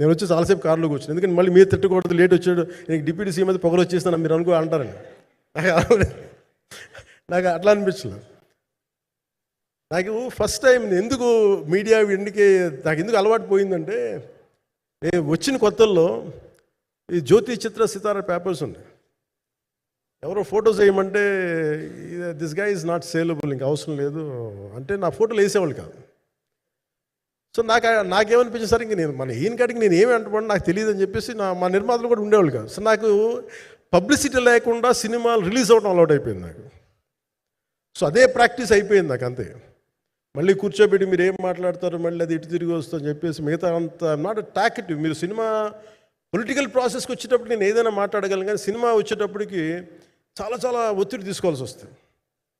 నేను వచ్చి చాలాసేపు కారులో కూర్చున్నాను. ఎందుకంటే మళ్ళీ మీరు తిట్టకూడదు లేట్ వచ్చాడు. నీకు డిప్యూటీ సీఎం అయితే పొగలు వచ్చేస్తాను మీరు అనుకో అంటారని నాకు నాకు అట్లా అనిపించలేదు. నాకు ఫస్ట్ టైం ఎందుకు మీడియా ఇంటికి నాకు ఎందుకు అలవాటు పోయిందంటే నేను వచ్చిన కొత్తల్లో ఈ జ్యోతి చిత్ర సితార పేపర్స్ ఉన్నాయి. ఎవరో ఫొటోస్ వేయమంటే దిస్గా ఈజ్ నాట్ సేలబుల్ ఇంకా అవసరం లేదు. అంటే నా ఫోటోలు వేసేవాళ్ళు కాదు. సో నాకు నాకేమనిపించింది సరే ఇంక నేను మన ఈయన కాడికి నేను ఏమి అంటున్నాను నాకు తెలియదు అని చెప్పేసి నా మా నిర్మాతలు కూడా ఉండేవాళ్ళు కాదు. సో నాకు పబ్లిసిటీ లేకుండా సినిమాలు రిలీజ్ అవ్వడం అలవాటు అయిపోయింది నాకు. సో అదే ప్రాక్టీస్ అయిపోయింది నాకు అంతే. మళ్ళీ కూర్చోబెట్టి మీరు ఏం మాట్లాడతారు మళ్ళీ అది ఇటు తిరిగి వస్తుందని చెప్పేసి మిగతా అంత నాట్ టాకెటివ్ మీరు సినిమా పొలిటికల్ ప్రాసెస్కి వచ్చేటప్పుడు నేను ఏదైనా మాట్లాడగలను కానీ సినిమా వచ్చేటప్పటికి చాలా చాలా ఒత్తిడి తీసుకోవాల్సి వస్తుంది.